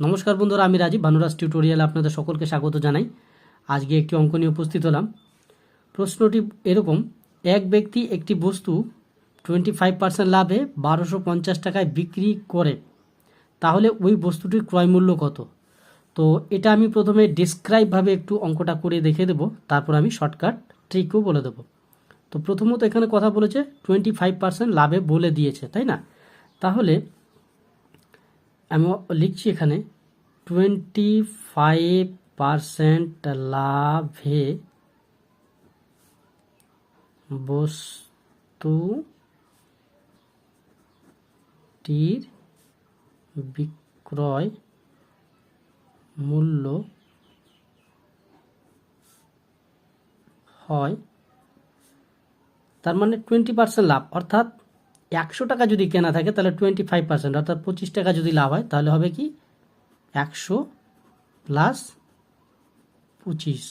নমস্কার বন্ধুরা, আমি রাজীব ভানুরাজ টিউটোরিয়ালে আপনাদের সকলকে স্বাগত জানাই। আজকে একটি অঙ্ক নিয়ে উপস্থিত হলাম। প্রশ্নটি এরকম, এক ব্যক্তি একটি বস্তু টোয়েন্টি ফাইভ পার্সেন্ট লাভে বারোশো পঞ্চাশ টাকায় বিক্রি করে, তাহলে ওই বস্তুটির ক্রয় মূল্য কত? তো এটা আমি প্রথমে ডিসক্রাইবভাবে একটু অঙ্কটা করে দেখে দেবো, তারপর আমি শর্টকাট ট্রিকও বলে দেবো। তো প্রথমত এখানে কথা বলেছে টোয়েন্টি ফাইভ পার্সেন্ট লাভে বলে দিয়েছে, তাই না? তাহলে আমি লিখছি এখানে টোয়েন্টি ফাইভ পারসেন্ট লাভে বস্তুটির বিক্রয় মূল্য হয়, তার মানে টোয়েন্টি পার্সেন্ট লাভ। অর্থাৎ একশো টাকা যদি কেনা থাকে, তাহলে টোয়েন্টি ফাইভ পার্সেন্ট অর্থাৎ পঁচিশ টাকা যদি লাভ হয়, তাহলে হবে কি? একশো প্লাস পঁচিশ,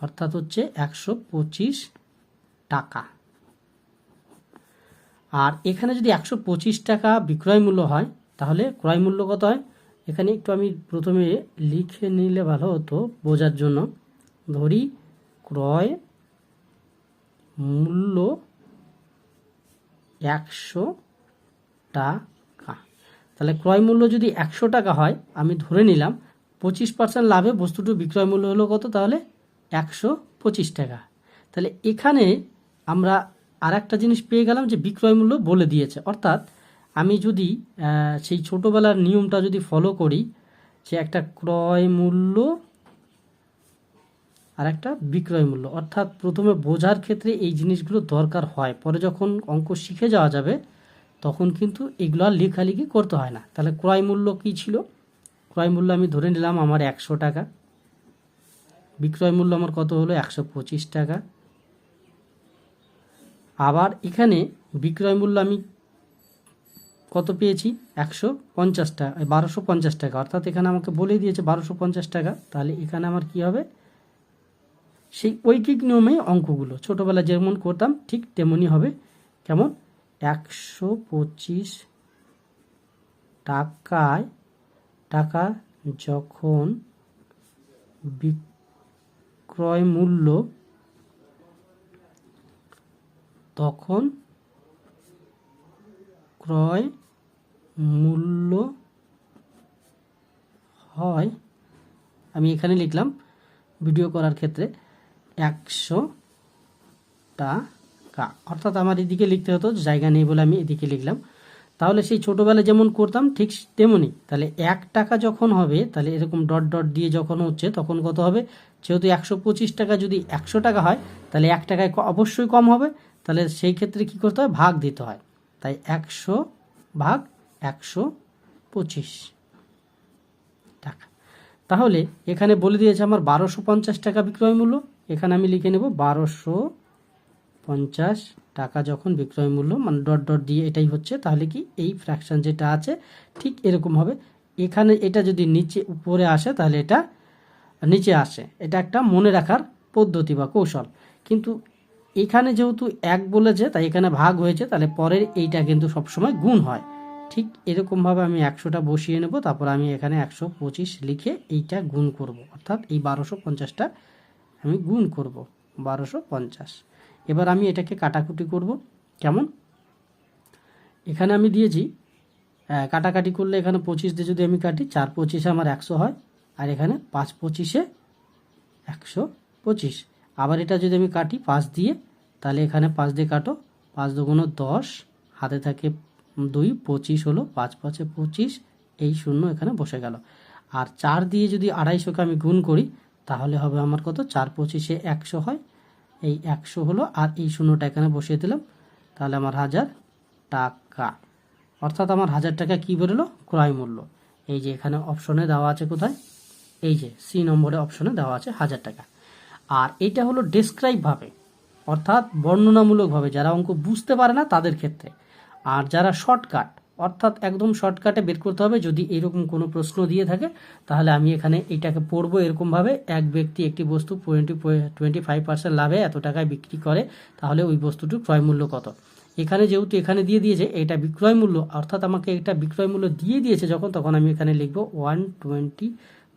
অর্থাৎ হচ্ছে একশো পঁচিশ টাকা। আর এখানে যদি একশো পঁচিশ টাকা বিক্রয় মূল্য হয়, তাহলে ক্রয় মূল্য কত হয়? এখানে একটু আমি প্রথমে লিখে নিলে ভালো হতো বোঝার জন্য। ধরি, ক্রয় মূল্য একশো টাকা। তাহলে ক্রয় মূল্য যদি একশো টাকা হয়, আমি ধরে নিলাম পঁচিশ পার্সেন্ট লাভে বস্তুটির বিক্রয় মূল্য হলো কত? তাহলে একশো পঁচিশ টাকা। তাহলে এখানে আমরা আর একটা জিনিস পেয়ে গেলাম যে বিক্রয় মূল্য বলে দিয়েছে। অর্থাৎ আমি যদি সেই ছোটোবেলার নিয়মটা যদি ফলো করি, যে একটা ক্রয় মূল্য আর একটা বিক্রয় মূল্য। অর্থাৎ প্রথমে বোঝার ক্ষেত্রে এই জিনিসগুলো দরকার হয়। পরে যখন অঙ্ক শিখে যাওয়া যাবে, তখন কিন্তু এগুলো আর লেখালেখি করতে হয় না। তাহলে ক্রয় মূল্য কী ছিল? ক্রয় মূল্য আমি ধরে নিলাম আমার একশো টাকা। বিক্রয় মূল্য আমার কত হলো? একশো পঁচিশ টাকা। আবার এখানে বিক্রয় মূল্য আমি কত পেয়েছি? একশো পঞ্চাশ টাকা, বারোশো পঞ্চাশ টাকা। অর্থাৎ এখানে আমাকে বলে দিয়েছে বারোশো পঞ্চাশ টাকা। তাহলে এখানে আমার কি হবে? সেই ঐকিক নিয়মে অঙ্কগুলো। ছোটোবেলায় যেমন করতাম, ঠিক তেমনই হবে। কেমন? একশো পঁচিশ টাকায়, টাকা যখন বিক্রয় মূল্য, তখন ক্রয় মূল্য হয়, আমি এখানে লিখলাম, ভিডিও করার ক্ষেত্রে। একশো টাকা অর্থাৎ আমার এদিকে লিখতে হতো, জায়গা নেই বলে আমি এদিকে লিখলাম। তাহলে সেই ছোটোবেলায় যেমন করতাম, ঠিক তেমনই তাহলে এক টাকা যখন হবে, তাহলে এরকম ডট ডট দিয়ে যখন হচ্ছে, তখন কত হবে? যেহেতু একশো পঁচিশ টাকা যদি একশো টাকা হয়, তাহলে এক টাকায় অবশ্যই কম হবে। তাহলে সেই ক্ষেত্রে কি করতে হয়? ভাগ দিতে হয়। তাই একশো ভাগ একশো পঁচিশ টাকা। তাহলে এখানে বলে দিয়েছে আমার বারোশো পঞ্চাশ টাকা বিক্রয় মূল্য। এখানে আমি লিখে নেব বারোশো পঞ্চাশ টাকা যখন বিক্রয় মূল্য মানে ডট ডট দিয়ে এটাই হচ্ছে, তাহলে কি এই ফ্র্যাকশন যেটা আছে, ঠিক এরকম হবে। এখানে এটা যদি নিচে, উপরে আসে, তাহলে এটা নিচে আসে। এটা একটা মনে রাখার পদ্ধতি বা কৌশল। কিন্তু এখানে যেহেতু এক বলেছে, তাই এখানে ভাগ হয়েছে, তাহলে পরের এইটা কিন্তু সবসময় গুণ হয়। ঠিক এরকমভাবে আমি একশোটা বসিয়ে নেব, তারপর আমি এখানে একশো পঁচিশ লিখে এইটা গুণ করব। অর্থাৎ এই বারোশো পঞ্চাশটা আমি গুণ করব বারোশো পঞ্চাশ। এবার আমি এটাকে কাটাকুটি করব। কেমন? এখানে আমি দিয়েছি কাটাকাটি করলে এখানে পঁচিশ দিয়ে যদি আমি কাটি, চার পঁচিশে আমার একশো হয়, আর এখানে পাঁচ পঁচিশে একশো পঁচিশ। আবার এটা যদি আমি কাটি পাঁচ দিয়ে, তাহলে এখানে পাঁচ দিয়ে কাটো, পাঁচ দুগুণ দশ, হাতে থাকে দুই, পঁচিশ হলো পাঁচ পাঁচে পঁচিশ, এই শূন্য এখানে বসে গেল। আর চার দিয়ে যদি আড়াইশোকে আমি গুণ করি তাহলে হবে আমার কত? চার পঁচিশে একশো হয়। এই একশো হলো, আর এই শূন্যটা এখানে বসিয়ে দিলাম। তাহলে আমার হাজার টাকা। অর্থাৎ আমার হাজার টাকা কী বেরোলো? ক্রয় মূল্য। এই যে এখানে অপশনে দেওয়া আছে কোথায়? এই যে সি নম্বরে অপশনে দেওয়া আছে হাজার টাকা। আর এটা হলো ডেসক্রাইবভাবে অর্থাৎ বর্ণনামূলকভাবে, যারা অঙ্ক বুঝতে পারে না তাদের ক্ষেত্রে। আর যারা শর্টকাট অর্থাৎ একদম শর্টকাটে বের করতে হবে। যদি এরকম কোনো প্রশ্ন দিয়ে থাকে, তাহলে আমি এখানে এইটাকে পড়ব এরকমভাবে। এক ব্যক্তি একটি বস্তু টোয়েন্টি টোয়েন্টি ফাইভ পার্সেন্ট লাভে এত টাকায় বিক্রি করে, তাহলে ওই বস্তুটির ক্রয় মূল্য কত? এখানে যেহেতু এখানে দিয়ে দিয়েছে, এটা বিক্রয় মূল্য, অর্থাৎ আমাকে এটা বিক্রয় মূল্য দিয়ে দিয়েছে যখন, তখন আমি এখানে লিখব ওয়ান টোয়েন্টি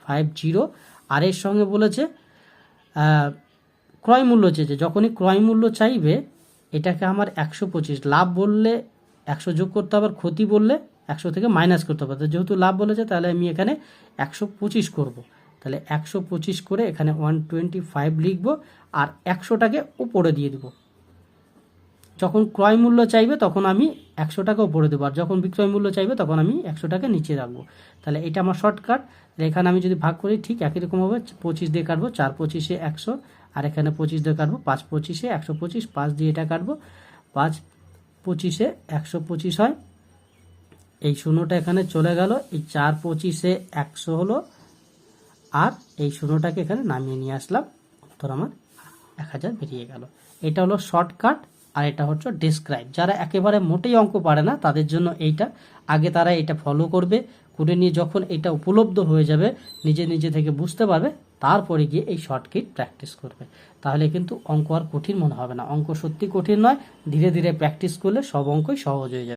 ফাইভ জিরো আর এর সঙ্গে বলেছে ক্রয় মূল্য চেয়েছে। যখনই ক্রয় মূল্য চাইবে, এটাকে আমার একশো পঁচিশ। লাভ বললে একশো যোগ করতে হবে, আর ক্ষতি বললে একশো থেকে মাইনাস করতে হবে। যেহেতু লাভ বলেছে, তাহলে আমি এখানে একশো পঁচিশ করব। তাহলে একশো পঁচিশ করে এখানে ওয়ান টোয়েন্টি ফাইভ লিখব, আর একশোটাকে উপরে দিয়ে দিব। যখন ক্রয় মূল্য চাইবে, তখন আমি একশো টাকা উপরে দেবো, আর যখন বিক্রয় মূল্য চাইবে, তখন আমি একশো টাকা নিচে রাখব। তাহলে এটা আমার শর্টকাট এখানে আমি যদি ভাগ করি, ঠিক একই রকমভাবে পঁচিশ দিয়ে কাটবো, চার পঁচিশে একশো, আর এখানে পঁচিশ দিয়ে কাটবো, পাঁচ পঁচিশে একশো পঁচিশ, পাঁচ দিয়ে এটা কাটবো, পাঁচ পঁচিশে একশো পঁচিশ হয়। এই শূন্যটা এখানে চলে গেল, এই চার পঁচিশে একশো হলো। আর এই শূন্যটাকে এখানে নামিয়ে নিয়ে আসলাম। উত্তর আমার এক হাজার বেরিয়ে গেল। এটা হলো শর্টকাট আর এটা হচ্ছে ডিসক্রাইব যারা একেবারে মোটেই অঙ্ক পারে না, তাদের জন্য এইটা। আগে তারা এটা ফলো করবে, করে নিয়ে যখন এটা উপলব্ধ হয়ে যাবে, নিজে নিজে থেকে বুঝতে পারবে, তারপরে গিয়ে এই শর্টকিট প্র্যাকটিস করবে। তাহলে কিন্তু অঙ্ক আর কঠিন মনে হবে না। অঙ্ক সত্যি কঠিন নয়, ধীরে ধীরে প্র্যাকটিস করলে সব অঙ্কই সহজ হয়ে যাবে।